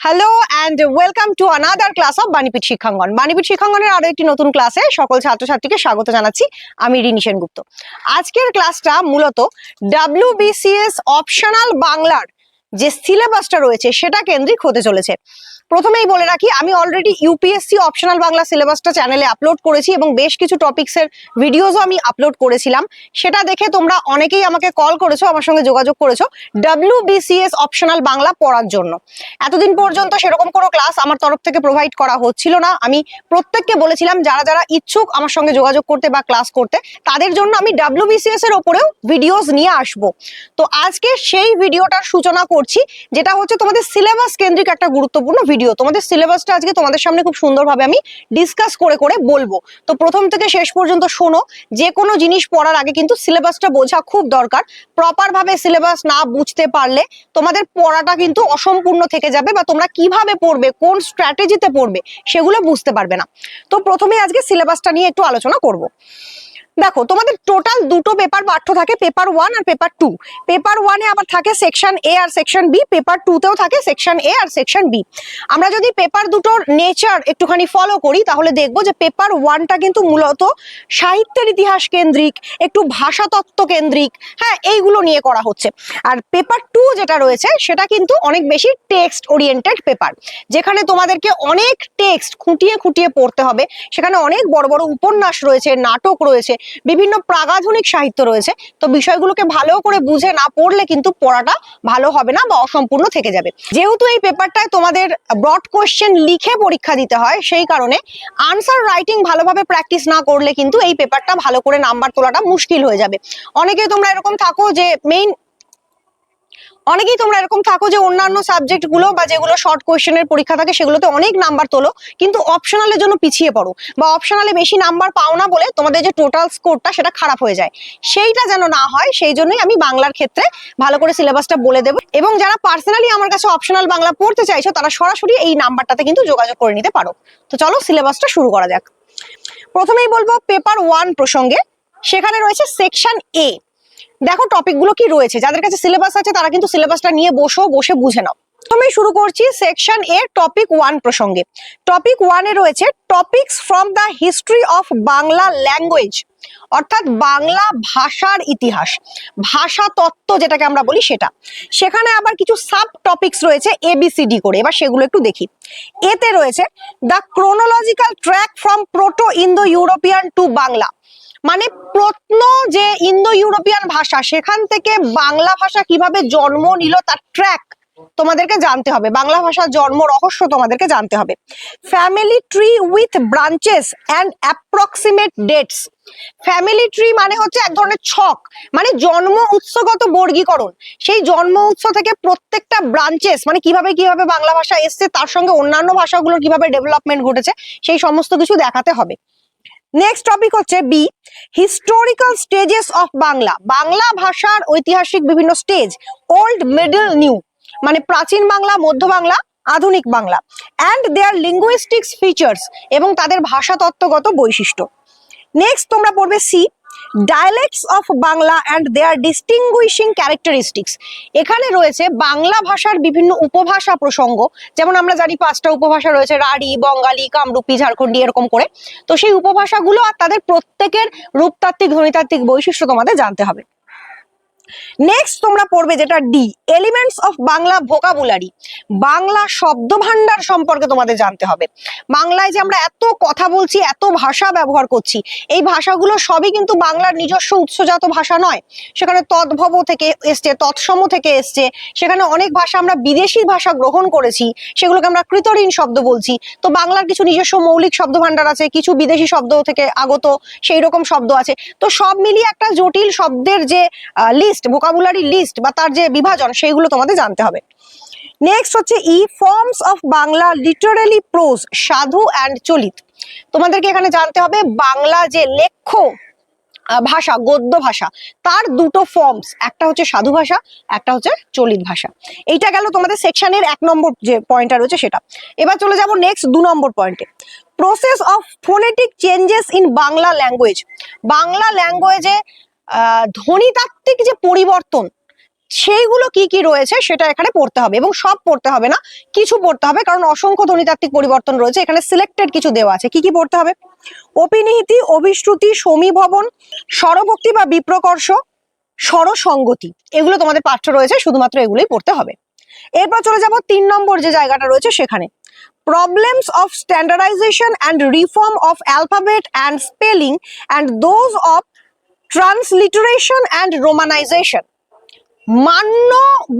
Hello and welcome to another class of Banipith Shikshangan Banipith শিক্ষাঙ্গনের আরও একটি নতুন ক্লাসে সকল ছাত্রছাত্রীকে স্বাগত জানাচ্ছি আমি রিনি সেনগুপ্ত। আজকের ক্লাসটা মূলত ডাব্লিউবিসিএস অপশনাল বাংলার যে সিলেবাসটা রয়েছে সেটা কেন্দ্রিক হতে চলেছে। প্রথমেই বলে রাখি, আমি অলরেডি ইউপিএসসি অপশনাল বাংলা সিলেবাসটা চ্যানেলে আপলোড করেছি এবং বেশ কিছু টপিক্সের ভিডিওসও আমি আপলোড করেছিলাম। সেটা দেখে তোমরা অনেকেই আমাকে কল করেছ, আমার সঙ্গে যোগাযোগ করেছ ডাব্লিউবিসিএস অপশনাল বাংলা পড়ার জন্য। এতদিন পর্যন্ত সেরকম কোনো ক্লাস আমার তরফ থেকে প্রোভাইড করা হচ্ছিল না। আমি প্রত্যেককে বলেছিলাম, যারা যারা ইচ্ছুক আমার সঙ্গে যোগাযোগ করতে বা ক্লাস করতে, তাদের জন্য আমি ডাব্লিউ বিসিএস এর ওপরেও ভিডিওস নিয়ে আসব। তো আজকে সেই ভিডিওটার সূচনা করছি, যেটা হচ্ছে তোমাদের সিলেবাস কেন্দ্রিক একটা গুরুত্বপূর্ণ ভিডিও তোমাদের সিলেবাসটা আজকে তোমাদের সামনে খুব সুন্দরভাবে আমি ডিসকাস করে করে বলব। তো প্রথম থেকে শেষ পর্যন্ত শোনো, যে কোনো জিনিস পড়ার আগে কিন্তু সিলেবাসটা বোঝা খুব দরকার। প্রপারভাবে সিলেবাস না বুঝতে পারলে তোমাদের পড়াটা কিন্তু অসম্পূর্ণ থেকে যাবে বা তোমরা কীভাবে পড়বে, কোন স্ট্র্যাটেজিতে পড়বে, সেগুলো বুঝতে পারবে না। তো প্রথমে আজকে সিলেবাসটা নিয়ে একটু আলোচনা করব। দেখো, তোমাদের টোটাল দুটো পেপার পাঠ্য থাকে পেপার ওয়ান আর পেপার টু পেপার ওয়ানে আবার থাকে সেকশন এ আর সেকশন বি পেপার টুতেও থাকে সেকশন এ আর সেকশন বি আমরা যদি পেপার দুটোর নেচার একটুখানি ফলো করি, তাহলে দেখব যে পেপার ওয়ানটা কিন্তু মূলত সাহিত্যের ইতিহাস কেন্দ্রিক, একটু ভাষাতত্ত্ব কেন্দ্রিক হ্যাঁ এইগুলো নিয়ে করা হচ্ছে। আর পেপার টু যেটা রয়েছে, সেটা কিন্তু অনেক বেশি টেক্সট ওরিয়েন্টেড পেপার যেখানে তোমাদেরকে অনেক টেক্সট খুঁটিয়ে খুঁটিয়ে পড়তে হবে। সেখানে অনেক বড় বড় উপন্যাস রয়েছে, নাটক রয়েছে বিভিন্ন প্রাগাধুনিক সাহিত্য রয়েছে। তো বিষয়গুলোকে ভালো করে বুঝে না পড়লে কিন্তু পড়াটা ভালো হবে না বা অসম্পূর্ণ থেকে যাবে। যেহেতু এই পেপারটায় তোমাদের ব্রড কোয়েশ্চেন লিখে পরীক্ষা দিতে হয়, সেই কারণে আনসার রাইটিং ভালোভাবে প্র্যাকটিস না করলে কিন্তু এই পেপারটা ভালো করে নাম্বার তোলাটা মুশকিল হয়ে যাবে। অনেকে তোমরা এরকম থাকো যে মেইন অনেকেই তোমরা এরকম থাকো যে অন্যান্য সাবজেক্টগুলো বা যেগুলো শর্ট কোয়েশ্চেনের পরীক্ষা থাকে সেগুলোতে অনেক নাম্বার তোলো, কিন্তু অপশনালের জন্য পিছিয়ে পড়ো বা অপশনালে বেশি নাম্বার পাও না বলে তোমাদের যে টোটাল স্কোরটা সেটা খারাপ হয়ে যায়। সেইটা যেন না হয়, সেই জন্যই আমি বাংলার ক্ষেত্রে ভালো করে সিলেবাসটা বলে দেবো এবং যারা পার্সোনালি আমার কাছে অপশনাল বাংলা পড়তে চাইছো, তারা সরাসরি এই নাম্বারটাতে কিন্তু যোগাযোগ করে নিতে পারো। তো চলো সিলেবাসটা শুরু করা যাক। প্রথমেই বলব পেপার ওয়ান প্রসঙ্গে, সেখানে রয়েছে সেকশন এ দেখো টপিকগুলো কি রয়েছে? যাদের কাছে সিলেবাস আছে, তারা কিন্তু সিলেবাসটা নিয়ে বসো, বসে বুঝে নাও। প্রথমে শুরু করছি সেকশন এ টপিক ওয়ান প্রসঙ্গে। টপিক ওয়ানে রয়েছে topics from the history of Bangla language অর্থাৎ বাংলা ভাষার ইতিহাস, ভাষা তত্ত্ব যেটাকে আমরা বলি সেটা। সেখানে আবার কিছু সাব টপিকস রয়েছে এবিসিডি করে। এবার সেগুলো একটু দেখি। এতে রয়েছে the chronological track from proto Indo European to Bangla মানে প্রত্ন যে ইন্দো ইউরোপিয়ান ভাষা, সেখান থেকে বাংলা ভাষা কীভাবে জন্ম নিল তার ট্র্যাক তোমাদেরকে জানতে হবে। বাংলা ভাষার জন্ম রহস্য তোমাদেরকে জানতে হবে। Family tree with branches and approximate dates family tree মানে হচ্ছে এক ধরনের ছক মানে জন্ম উৎসগত বর্গীকরণ। সেই জন্ম উৎস থেকে প্রত্যেকটা ব্রাঞ্চেস মানে কীভাবে কীভাবে বাংলা ভাষা এসছে, তার সঙ্গে অন্যান্য ভাষাগুলোর কীভাবে ডেভেলপমেন্ট ঘটেছে, সেই সমস্ত কিছু দেখাতে হবে। নেক্সট টপিক হচ্ছে B historical stages of Bangla Bangla ভাষার ঐতিহাসিক বিভিন্ন স্টেজ ওল্ড মিডল নিউ মানে প্রাচীন বাংলা, মধ্য বাংলা, আধুনিক Bangla. And their linguistics features এবং তাদের ভাষাতত্ত্বগত বৈশিষ্ট্য। নেক্সট তোমরা পড়বে C dialects of Bangla and their distinguishing characteristics এখানে রয়েছে বাংলা ভাষার বিভিন্ন উপভাষা প্রসঙ্গ। যেমন আমরা জানি পাঁচটা উপভাষা রয়েছে, রাঢ়ী, বঙ্গালী, কামরূপী, ঝাড়খণ্ডী এরকম করে। তো সেই উপভাষাগুলো আর তাদের প্রত্যেকের রূপতাত্ত্বিক ধ্বনিতাত্ত্বিক বৈশিষ্ট্য তোমাদের জানতে হবে। নেক্সট তোমরা পড়বে যেটা D elements of Bangla vocabulary Bangla শব্দ ভান্ডার সম্পর্কে তোমাদের জানতে হবে। বাংলায় যে আমরা এত কথা বলছি, এত ভাষা ব্যবহার করছি, এই ভাষাগুলো সবই কিন্তু বাংলার নিজস্ব উৎসজাত ভাষা নয়। সেখানে তদ্ভব থেকে এসছে, তৎসম থেকে এসছে, সেখানে অনেক ভাষা আমরা বিদেশি ভাষা গ্রহণ করেছি, সেগুলোকে আমরা কৃতঋণ শব্দ বলছি। তো বাংলার কিছু নিজস্ব মৌলিক শব্দ ভান্ডার আছে, কিছু বিদেশি শব্দ থেকে আগত সেই রকম শব্দ আছে। তো সব মিলিয়ে একটা জটিল শব্দের যে লিস্ট ভোকাবুলারি লিস্ট বা তার যে বিভাজন, সেইগুলো তোমাদের জানতে হবে। নেক্সট হচ্ছে E forms of Bangla literally prose Sadhu and Chalit. তোমাদেরকে এখানে জানতে হবে, বাংলা যে লেখ্য ভাষা, গদ্য ভাষা, তার দুটো ফর্মস একটা হচ্ছে সাধু ভাষা, একটা হচ্ছে চলিত ভাষা। এইটা গেল তোমাদের সেকশনের এক নম্বর যে পয়েন্টটা রয়েছে সেটা। এবার চলে যাব নেক্সট দু নম্বর পয়েন্টে process of phonetic changes in Bangla language Bangla ল্যাঙ্গুয়েজে ধ্বনিতাত্ত্বিক যে পরিবর্তন, সেইগুলো কি কি রয়েছে সেটা এখানে পড়তে হবে এবং সব পড়তে হবে না, কিছু পড়তে হবে কারণ অসংখ্য ধ্বনিতাত্ত্বিক পরিবর্তন রয়েছে। এখানে সিলেক্টেড কিছু দেওয়া আছে। কি কি পড়তে হবে? অপিনিহিতি, অভিশ্রুতি, সমীভবন, স্বরভক্তি বা বিপ্রকর্ষ, স্বরসঙ্গতি। এগুলো তোমাদের পাঠ্য রয়েছে, শুধুমাত্র এগুলোই পড়তে হবে। এরপর চলে যাব তিন নম্বর যে জায়গাটা রয়েছে সেখানে। Problems of standardisation and reform of alphabet and spelling and those of transliteration and romanisation. মান্য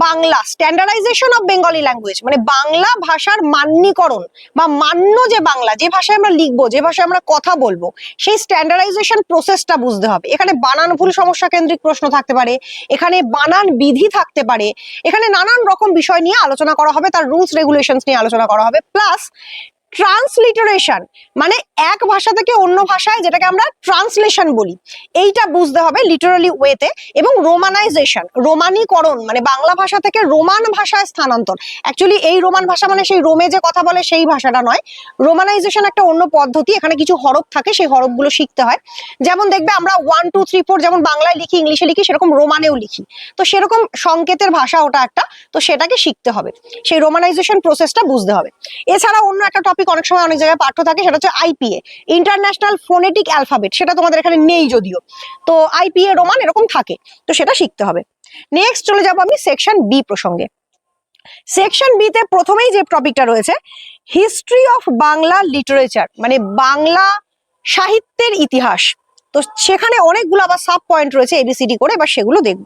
Bangla standardisation of Bengali language মানে বাংলা ভাষার মান্যীকরণ বা মান্য যে বাংলা, যে ভাষায় আমরা লিখব, যে ভাষায় আমরা কথা বলব, সেই স্ট্যান্ডার্ডাইজেশন প্রসেসটা বুঝতে হবে। এখানে বানান ভুল সমস্যা কেন্দ্রিক প্রশ্ন থাকতে পারে, এখানে বানান বিধি থাকতে পারে, এখানে নানান রকম বিষয় নিয়ে আলোচনা করা হবে, তার রুলস রেগুলেশনস নিয়ে আলোচনা করা হবে প্লাস ট্রান্সলিটারেশন মানে এক ভাষা থেকে অন্য ভাষায় যেটাকে আমরা ট্রান্সলেশন বলি। এইটা বুঝতে হবে লিটারালি ওয়েতে এবং রোমানাইজেশন রোমানীকরণ মানে বাংলা ভাষা থেকে রোমান ভাষায় স্থানান্তর। অ্যাকচুয়ালি এই রোমান ভাষা মানে সেই রোমে যে কথা বলে সেই ভাষাটা নয়। রোমানাইজেশন একটা অন্য পদ্ধতি, এখানে কিছু হরফ থাকে, সেই হরফগুলো শিখতে হয়। যেমন দেখবে আমরা ওয়ান টু থ্রি ফোর যেমন বাংলায় লিখি ইংলিশে লিখি, সেরকম রোমানেও লিখি। তো সেরকম সংকেতের ভাষা ওটা একটা, তো সেটাকে শিখতে হবে। সেই রোমানাইজেশন প্রসেসটা বুঝতে হবে। এছাড়া অন্য একটা টপিক অনেক সময় অনেক জায়গায় পাঠ্য থাকে, সেটা হচ্ছে আইপিএ ইন্টারন্যাশনাল ফোনেটিক অ্যালফাবেট সেটা তোমাদের এখানে নেই যদিও। তো আইপিএ রোমান এরকম থাকে, তো সেটা শিখতে হবে। নেক্সট চলে যাব আমি সেকশন বি প্রসঙ্গে। সেকশন বি তে প্রথমেই যে টপিকটা রয়েছে হিস্ট্রি অফ বাংলা লিটারেচার মানে বাংলা সাহিত্যের ইতিহাস। তো সেখানে অনেকগুলো আবার সাব পয়েন্ট রয়েছে এবিসিডি করে, এবার সেগুলো দেখব।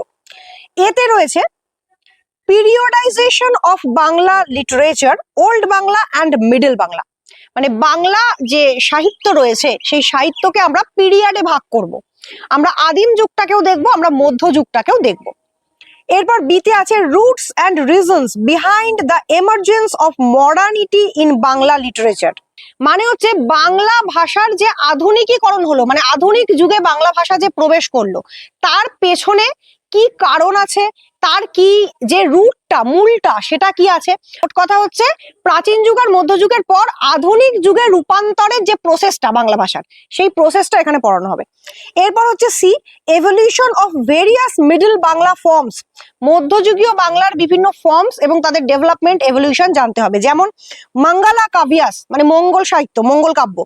এতে রয়েছে periodisation of Bangla literature old Bangla and middle Bangla মানে বাংলা যে সাহিত্য রয়েছে, সেই সাহিত্যকে আমরা পিরিয়ডে ভাগ করব। আমরা আদিম যুগটাকেও দেখব, আমরা মধ্য যুগটাকেও দেখব। এরপর বিতে আছে roots and reasons behind the emergence of modernity in Bangla literature মানে হচ্ছে বাংলা ভাষার যে আধুনিকীকরণ হলো মানে আধুনিক যুগে বাংলা ভাষা যে প্রবেশ করল, তার পেছনে কি কারণ আছে? তার কি যে রুটটা মূলটা, সেটা কি আছে? কথা হচ্ছে প্রাচীন যুগ আর মধ্যযুগের পর আধুনিক যুগে রূপান্তরের যে প্রসেসটা বাংলা ভাষার, সেই প্রসেসটা এখানে পড়ানো হবে। এরপর হচ্ছে C evolution of various middle Bangla forms মধ্যযুগীয় বাংলার বিভিন্ন ফর্মস এবং তাদের ডেভেলপমেন্ট এভলিউশন জানতে হবে। যেমন মঙ্গলা কাভিয়াস মানে মঙ্গল সাহিত্য, মঙ্গল কাব্য।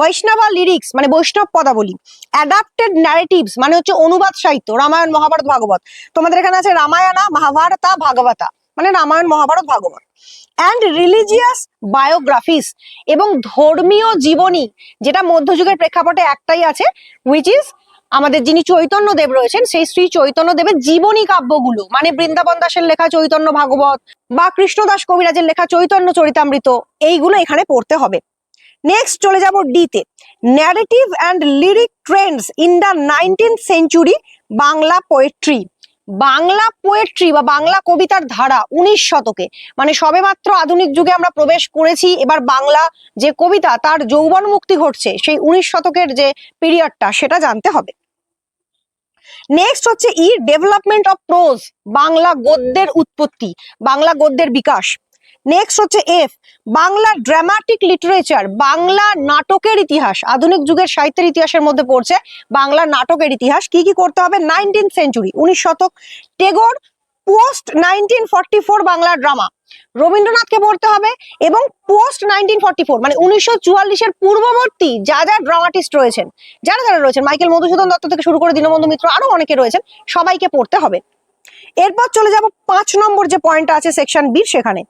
বৈষ্ণবা লিরিক্স মানে বৈষ্ণব পদাবলী। অ্যাডাপ্টেড ন্যারেটিভস মানে হচ্ছে অনুবাদ সাহিত্য, রামায়ণ, মহাভারত, ভাগবত। তোমাদের এখানে আছে রামায়ণা, মহাভারতা, ভাগবতা। মানে Ramayan, Mahabharat, Bhagavat. And religious biographies এবং ধর্মীয় জীবনী, যেটা মধ্যযুগের প্রেক্ষাপটে একটাই আছে হুইচ ইজ আমাদের যিনি চৈতন্য দেব রয়েছেন, সেই শ্রী চৈতন্য দেবের জীবনী কাব্যগুলো। মানে বৃন্দাবন দাসের লেখা চৈতন্য ভাগবত বা কৃষ্ণদাস কবিরাজের লেখা চৈতন্য চরিতামৃত, এইগুলো এখানে পড়তে হবে। নেক্সট চলে যাব ডিতে narrative and lyric trends in the nineteen century Bangla poetry Bangla poetry বা বাংলা কবিতার ধারা উনিশ শতকে মানে সবে মাত্র আধুনিক যুগে আমরা প্রবেশ করেছি, এবার বাংলা যে কবিতা তার যৌবন মুক্তি ঘটছে, সেই উনিশ শতকের যে পিরিয়ডটা সেটা জানতে হবে। নেক্সট হচ্ছে the development of prose Bangla গদ্যের উৎপত্তি, বাংলা গদ্যের বিকাশ। নেক্সট হচ্ছে F Bangla dramatic literature Bangla নাটকের ইতিহাস, আধুনিক যুগের সাহিত্যের ইতিহাসের মধ্যে পড়ছে বাংলা নাটকের ইতিহাস। কি কি করতে হবে? নাইনটিন সেঞ্চুরি উনিশ শতক, Tagore post nineteen forty four Bangla drama রবীন্দ্রনাথকে পড়তে হবে এবং পোস্ট নাইনটিন ফর্টি ফোর মানে উনিশশো চুয়াল্লিশের পূর্ববর্তী যা যা ড্রামাটিস্ট রয়েছেন, যারা যারা রয়েছেন, মাইকেল মধুসূদন দত্ত থেকে শুরু করে দীনবন্ধু মিত্র, আরও অনেকে রয়েছেন, সবাইকে পড়তে হবে। এরপর চলে যাব পাঁচ নম্বর যে পয়েন্ট আছে সেকশন বি সেখানে।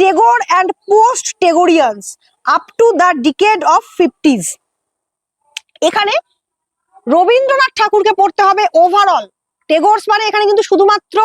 Tagore and post Tagoreans up to the decade of fifties এখানে রবীন্দ্রনাথ ঠাকুরকে পড়তে হবে ওভারঅল টেগোর্স মানে এখানে কিন্তু শুধুমাত্র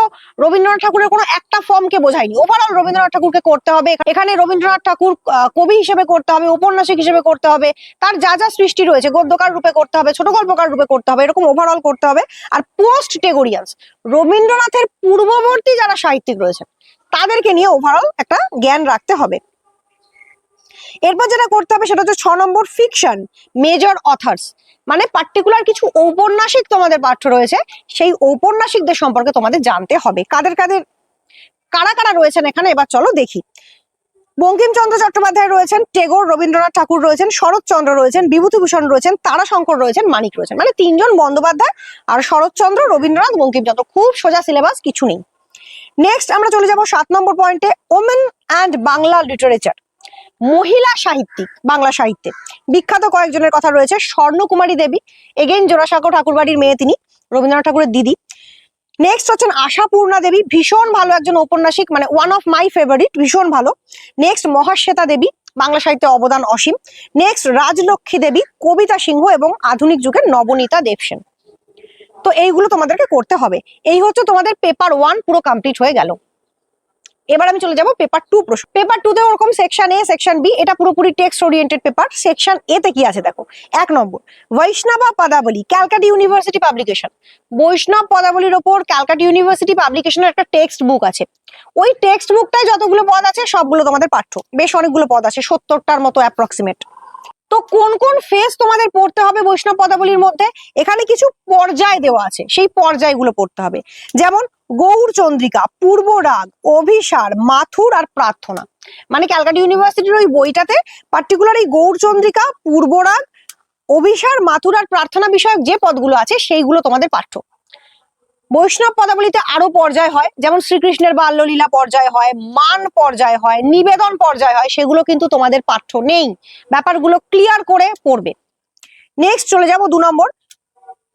রবীন্দ্রনাথ ঠাকুরের কোনো একটা ফর্মকে বোঝায়নি। ওভারঅল রবীন্দ্রনাথ ঠাকুরকে করতে হবে। এখানে রবীন্দ্রনাথ ঠাকুর কবি হিসেবে করতে হবে, উপন্যাসিক হিসেবে করতে হবে। তার যা যা সৃষ্টি রয়েছে, গদ্যকার রূপে করতে হবে, ছোট গল্পকার রূপে করতে হবে, এরকম ওভারঅল করতে হবে। আর পোস্ট টেগোরিয়ান্স রবীন্দ্রনাথের পূর্ববর্তী যারা সাহিত্যিক রয়েছেন তাদেরকে নিয়ে ওভারঅল একটা জ্ঞান রাখতে হবে। এরপর যেটা করতে হবে সেটা হচ্ছে ছ নম্বর ফিকশন মেজর অথার্স মানে পার্টিকুলার কিছু ঔপন্যাসিক তোমাদের পাঠ্য রয়েছে, সেই ঔপন্যাসিকদের সম্পর্কে তোমাদের জানতে হবে। কাদের কাদের, কারা কারা রয়েছেন এখানে? এবার চলো দেখি। বঙ্কিমচন্দ্র চট্টোপাধ্যায় রয়েছেন, টেগোর রবীন্দ্রনাথ ঠাকুর রয়েছেন, শরৎচন্দ্র রয়েছেন, বিভূতিভূষণ রয়েছেন, তারাশঙ্কর রয়েছেন, মানিক রয়েছেন। মানে তিনজন বন্দ্যোপাধ্যায় আর শরৎচন্দ্র, রবীন্দ্রনাথ, বঙ্কিমচন্দ্র। খুব সোজা সিলেবাস কিছু নেই। নেক্সট আমরা চলে যাব সাত নম্বর পয়েন্টে ওমেন অ্যান্ড বাংলা লিটারেচার মহিলা সাহিত্যিক বাংলা সাহিত্যে। বিখ্যাত কয়েকজনের কথা রয়েছে, স্বর্ণকুমারী দেবী এগেইন জোড়াসাঁকো ঠাকুরবাড়ির মেয়ে তিনি, রবীন্দ্রনাথ ঠাকুরের দিদি। নেক্সট হচ্ছেন আশাপূর্ণা দেবী, ভীষণ ভালো একজন ঔপন্যাসিক মানে ওয়ান অফ মাই ফেভারিট ভীষণ ভালো। নেক্সট মহাশ্বেতা দেবী, বাংলা সাহিত্যে অবদান অসীম। নেক্সট রাজলক্ষ্মী দেবী, কবিতা সিংহ এবং আধুনিক যুগের নবনীতা দেবসেন। তো এইগুলো তোমাদেরকে করতে হবে। এই হচ্ছে তোমাদের পেপার ওয়ান পুরো কমপ্লিট হয়ে গেল। এবার আমি চলে যাব পেপার টু প্রশ্ন। পেপার টু তে ওরকম সেকশন এ সেকশন বি এটা পুরোপুরি text oriented paper section A তে কি আছে দেখো? এক নম্বর বৈষ্ণবা পদাবলী ক্যালকাটা ইউনিভার্সিটি পাবলিকেশন বৈষ্ণব পদাবলীর ওপর ক্যালকাটা ইউনিভার্সিটি পাবলিকেশনের একটা টেক্সট বুক আছে। ওই টেক্সট বুকটায় যতগুলো পদ আছে, সবগুলো তোমাদের পাঠ্য। বেশ অনেকগুলো পদ আছে, সত্তরটার মতো অ্যাপ্রক্সিমেট তো কোন কোন ফেজ তোমাদের পড়তে হবে বৈষ্ণব পদাবলীর মধ্যে? এখানে কিছু পর্যায় দেওয়া আছে, সেই পর্যায়গুলো পড়তে হবে। যেমন গৌর চন্দ্রিকা পূর্বরাগ অভিসার, মাথুর আর প্রার্থনা। মানে ক্যালকাটা ইউনিভার্সিটির ওই বইটাতে পার্টিকুলার এই গৌর চন্দ্রিকা পূর্বরাগ অভিসার, মাথুর আর প্রার্থনা বিষয়ক যে পদগুলো আছে, সেইগুলো তোমাদের পাঠ্য। বৈষ্ণব পদাবলীতে আরও পর্যায় হয়, যেমন শ্রীকৃষ্ণের বাল্যলীলা পর্যায় হয়, মান পর্যায় হয়, নিবেদন পর্যায় হয়, সেগুলো কিন্তু তোমাদের পাঠ্য নেই। ব্যাপারগুলো ক্লিয়ার করে পড়বে। নেক্সট চলে যাব দু নম্বর।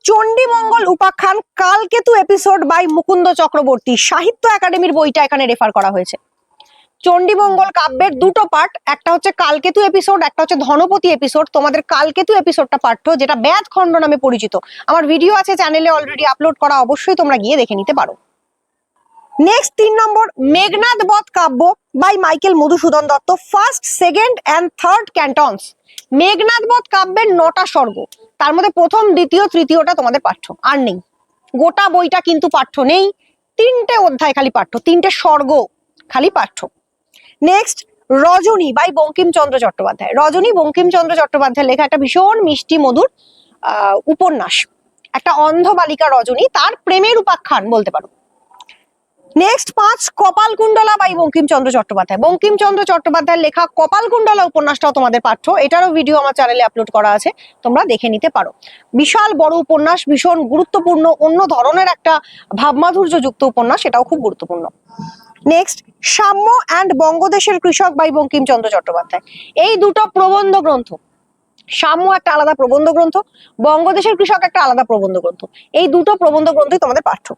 চণ্ডীমঙ্গল উপাখ্যান কালকেতু এপিসোড বাই মুকুন্দ চক্রবর্তী, সাহিত্য একাডেমির বইটা এখানে রেফার করা হয়েছে। চণ্ডীমঙ্গল কাব্যের দুটো পার্ট, একটা হচ্ছে কালকেতু এপিসোড একটা হচ্ছে ধনপতি এপিসোড তোমাদের কালকেতু এপিসোডটা পাঠ্য, যেটা ব্যাধ খণ্ড নামে পরিচিত। আমার ভিডিও আছে চ্যানেলে অলরেডি আপলোড করা, অবশ্যই তোমরা গিয়ে দেখে নিতে পারো। নেক্সট তিন নম্বর, Meghnad Badh Kabya by Michael Madhusudan Dutt. First second and third cantos Meghnad Badh কাব্যের নটা স্বর্গ। তার মধ্যে প্রথম, দ্বিতীয়, তৃতীয়টা তোমাদের পাঠ্য। আর নেই। গোটা বইটা কিন্তু পাঠ্য নেই। তিনটে অধ্যায় খালি পাঠ্য। তিনটে স্বর্গ খালি পাঠ্য। Next Rajani by Bankimchandra Chattopadhyay. রজনী, বঙ্কিমচন্দ্র চট্টোপাধ্যায় লেখা একটা ভীষণ মিষ্টি মধুর উপন্যাস। একটা অন্ধ বালিকা রজনী, তার প্রেমের উপাখ্যান বলতে পারো। নেক্সট পাঁচ, কপালকুণ্ডলা বাই বঙ্কিমচন্দ্র চট্টোপাধ্যায়। বঙ্কিমচন্দ্র চট্টোপাধ্যায়ের লেখা কপালকুণ্ডলা উপন্যাসটাও তোমাদের পাঠ্য। এটারও ভিডিও আমার চ্যানেলে আপলোড করা আছে, তোমরা দেখে নিতে পারো। বিশাল বড় উপন্যাস, ভীষণ গুরুত্বপূর্ণ, অন্য ধরনের একটা ভাবমাধুর্য যুক্ত উপন্যাস এটাও খুব গুরুত্বপূর্ণ। নেক্সট সাম্য অ্যান্ড বঙ্গদেশের কৃষক বাই বঙ্কিমচন্দ্র চট্টোপাধ্যায়। এই দুটো প্রবন্ধ গ্রন্থ, সাম্য একটা আলাদা প্রবন্ধ গ্রন্থ, বঙ্গদেশের কৃষক একটা আলাদা প্রবন্ধ গ্রন্থ। এই দুটো প্রবন্ধ গ্রন্থই তোমাদের পাঠ্য।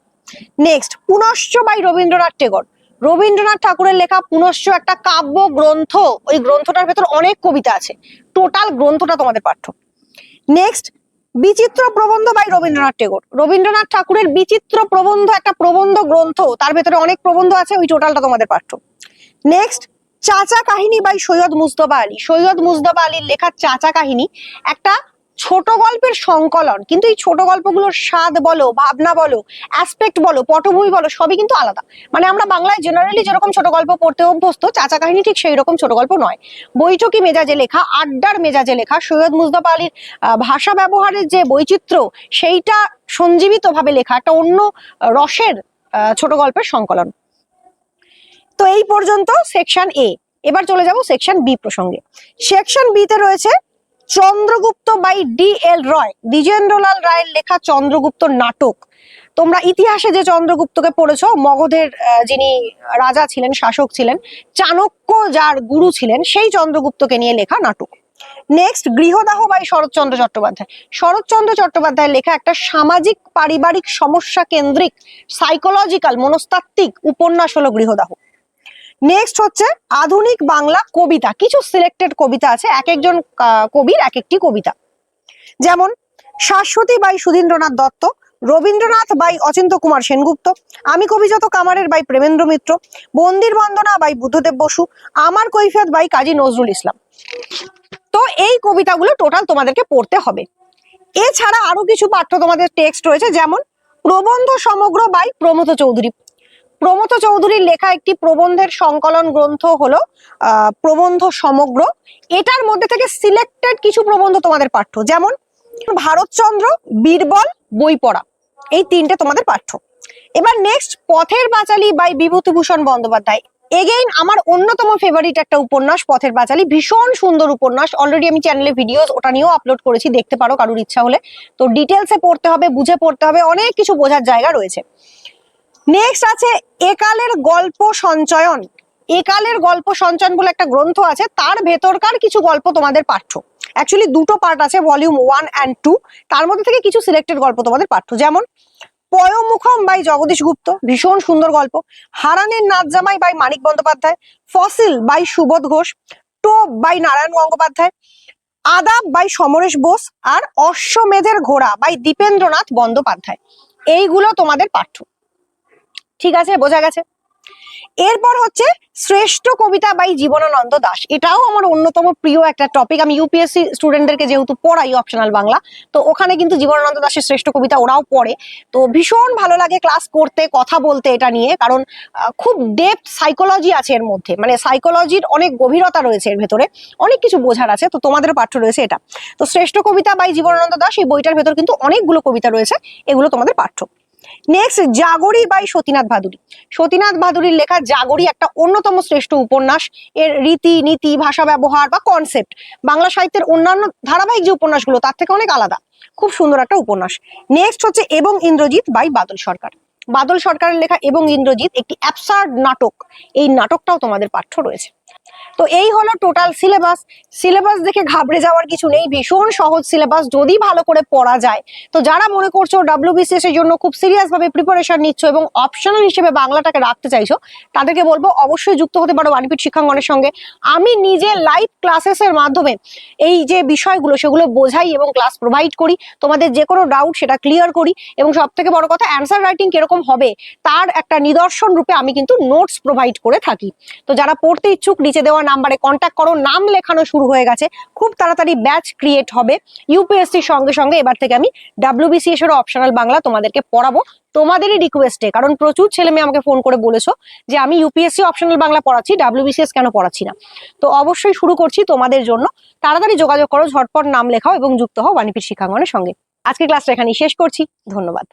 Next Punashcha by Rabindranath Tagore. Rabindranath ঠাকুরের লেখা পুনশ্চ একটা কাব্য গ্রন্থ, ওই গ্রন্থটার ভেতর অনেক কবিতা আছে। টোটাল গ্রন্থটা তোমাদের পাঠ্য। নেক্সট বিচিত্র প্রবন্ধ বাই রবীন্দ্রনাথ টেগোর। রবীন্দ্রনাথ ঠাকুরের বিচিত্র প্রবন্ধ একটা প্রবন্ধ গ্রন্থ, তার ভেতরে অনেক প্রবন্ধ আছে, ওই টোটালটা তোমাদের পাঠ্য। Next Chacha Kahini by Syed Mustafa Ali. Syed Mustafa আলীর লেখা চাচা কাহিনী একটা ছোট গল্পের সংকলন, কিন্তু এই ছোট গল্পগুলোর স্বাদ বলো, ভাবনা বলো অ্যাসপেক্ট বলো, পটভূমি বলো, সবই কিন্তু আলাদা। মানে আমরা বাংলায় জেনারেলি যেরকম ছোট গল্প পড়তে অভ্যস্ত, চাচা কাহিনী ঠিক সেই রকম ছোট গল্প নয়। বৈঠকি মেজাজে লেখা, আড্ডার মেজাজে লেখা, সৈয়দ মুজদাফা আলীর ভাষা ব্যবহারের যে বৈচিত্র্য, সেইটা সঞ্জীবিত ভাবে লেখা একটা অন্য রসের ছোট গল্পের সংকলন। তো এই পর্যন্ত সেকশন এ এবার চলে যাব সেকশন বি প্রসঙ্গে। সেকশন বিতে রয়েছে Chandragupta by D L Roy. Dwijendralal রায়ের লেখা চন্দ্রগুপ্ত নাটক। তোমরা ইতিহাসে যে চন্দ্রগুপ্তকে পড়েছো, মগধের যিনি রাজা ছিলেন, শাসক ছিলেন, চাণক্য যার গুরু ছিলেন, সেই চন্দ্রগুপ্তকে নিয়ে লেখা নাটক। Next Grihadaha by Saratchandra Chattopadhyay. Saratchandra চট্টোপাধ্যায়ের লেখা একটা সামাজিক, পারিবারিক সমস্যা কেন্দ্রিক সাইকোলজিক্যাল মনস্তাত্ত্বিক উপন্যাস হলো গৃহদাহ। নেক্সট হচ্ছে আধুনিক বাংলা কবিতা। কিছু সিলেক্টেড কবিতা আছে, এক একজন কবির এক একটি কবিতা। যেমন, শাশ্বতী বাই সুধীন্দ্রনাথ দত্ত, রবীন্দ্রনাথ বাই অচিন্ত কুমার সেনগুপ্ত, আমি কবিযত কামারের by Premendra Mitra Bandir Bandana by Buddhadeb Basu, Amar Kaifiyat by Kazi Nazrul Islam. তো এই কবিতাগুলো টোটাল তোমাদেরকে পড়তে হবে। এছাড়া আরও কিছু পাঠ্য তোমাদের টেক্সট রয়েছে, যেমন, প্রবন্ধ সমগ্র বাই প্রমথ চৌধুরী। প্রমথ চৌধুরীর লেখা একটি প্রবন্ধের সংকলন গ্রন্থ হলো প্রবন্ধ সমগ্র। এটার মধ্যে থেকে সিলেক্টেড কিছু প্রবন্ধ তোমাদের পাঠ্য। যেমন, ভারতচন্দ্র, বীরবল বই পড়া এই তিনটে তোমাদের পাঠ্য। এবার next Pather Panchali by Bibhutibhushan Bandyopadhyay. Again আমার অন্যতম ফেভারিট একটা উপন্যাস, পথের পাঁচালী ভীষণ সুন্দর উপন্যাস। অলরেডি আমি চ্যানেলে ভিডিওস ওটা নিয়েও আপলোড করেছি, দেখতে পারো কারোর ইচ্ছা হলে। তো ডিটেলসে পড়তে হবে, বুঝে পড়তে হবে, অনেক কিছু বোঝার জায়গা রয়েছে। নেক্সট আছে একালের গল্প সঞ্চয়ন। একালের গল্প সঞ্চয়ন বলে একটা গ্রন্থ আছে, তার ভেতরকার কিছু গল্প তোমাদের পাঠ্য। অ্যাকচুয়ালি দুটো পার্ট আছে ভলিউম ওয়ান অ্যান্ড টু তার মধ্যে থেকে কিছু সিলেক্টেড গল্প তোমাদের পাঠ্য। যেমন পয়মুখম বাই জগদীশ গুপ্ত, ভীষণ সুন্দর গল্প। হারানের নাচ জামাই by Manik Bandyopadhyay. Fossil by Subodh Ghosh. Top by Narayan Gangopadhyay. Adab by Samaresh Bose. আর অশ্বমেধের ঘোড়া বাই দীপেন্দ্রনাথ বন্দ্যোপাধ্যায়। এইগুলো তোমাদের পাঠ্য। ঠিক আছে, বোঝা গেছে? এরপর হচ্ছে শ্রেষ্ঠ কবিতা বাই জীবনানন্দ দাস এটাও আমার অন্যতম প্রিয় একটা টপিক আমি ইউপিএসসি স্টুডেন্টদেরকে যেহেতু পড়াই অপশনাল বাংলা, তো ওখানে কিন্তু জীবনানন্দ দাসের শ্রেষ্ঠ কবিতা ওরাও পড়ে। তো ভীষণ ভালো লাগে ক্লাস করতে, কথা বলতে এটা নিয়ে, কারণ খুব ডেপথ সাইকোলজি আছে এর মধ্যে। মানে সাইকোলজির অনেক গভীরতা রয়েছে এর ভেতরে। অনেক কিছু বোঝার আছে, তো তোমাদের পাঠ্য রয়েছে এটা। তো শ্রেষ্ঠ কবিতা বাই জীবনানন্দ দাস এই বইটার ভেতর কিন্তু অনেকগুলো কবিতা রয়েছে, এগুলো তোমাদের পাঠ্য। নেক্সট জাগরি বাই সতীনাথ ভাদুরী সতীনাথ ভাদুরীর লেখা জাগরি একটা অন্যতম শ্রেষ্ঠ উপন্যাস। এর রীতি, নীতি, ভাষা ব্যবহার বা কনসেপ্ট বাংলা সাহিত্যের অন্যান্য ধারাবাহিক যে উপন্যাসগুলো, তার থেকে অনেক আলাদা। খুব সুন্দর একটা উপন্যাস। নেক্সট হচ্ছে এবং ইন্দ্রজিৎ বাই বাদল সরকার। বাদল সরকারের লেখা এবং ইন্দ্রজিৎ একটি অ্যাবসার্ড নাটক। এই নাটকটাও তোমাদের পাঠ্য রয়েছে। তো এই হলো টোটাল সিলেবাস সিলেবাস দেখে ঘাবড়ে যাওয়ার কিছু নেই, ভীষণ সহজ সিলেবাস যদি ভালো করে পড়া যায়। তো যারা মনে করছ ডাব্লিউবিসিএস এর জন্য খুব সিরিয়াস ভাবে প্রিপারেশন নিচ্ছ এবং অপশনাল হিসেবে বাংলাটাকে রাখতে চাইছো, তাদেরকে বলব অবশ্যই যুক্ত হতে পারো বাণীপীঠ শিক্ষাঙ্গনের সঙ্গে। আমি নিজে লাইভ ক্লাসেসের মাধ্যমে এই যে বিষয়গুলো, সেগুলো বোঝাই এবং ক্লাস প্রোভাইড করি। তোমাদের যে কোনো ডাউট সেটা ক্লিয়ার করি এবং সব থেকে বড় কথা অ্যান্সার রাইটিং কীরকম হবে, তার একটা নিদর্শন রূপে আমি কিন্তু নোটস প্রোভাইড করে থাকি। তো যারা পড়তে ইচ্ছুক, নিচে দেওয়া নাম্বারে কন্ট্যাক্ট করো। নাম লেখানো শুরু হয়ে গেছে। খুব তাড়াতাড়ি ব্যাচ ক্রিয়েট হবে। ইউপিএসসির সঙ্গে সঙ্গে এবার থেকে আমি ডাব্লিউবিসিএস এর অপশনাল বাংলা তোমাদেরকে পড়াবো। তোমাদেরই রিকোয়েস্টে কারণ প্রচুর ছেলে মেয়ে আমাকে ফোন করে বলেছ যে আমি ইউপিএসসি অপশনাল বাংলা পড়াচ্ছি ডাব্লিউবিসিএস কেন পড়াচ্ছি না? তো অবশ্যই শুরু করছি তোমাদের জন্য। তাড়াতাড়ি যোগাযোগ করো, ঝটপট নাম লেখাও এবং যুক্ত হও বাণীপীঠ শিক্ষাঙ্গনের সঙ্গে। আজকের ক্লাসটা এখানেই শেষ করছি। ধন্যবাদ।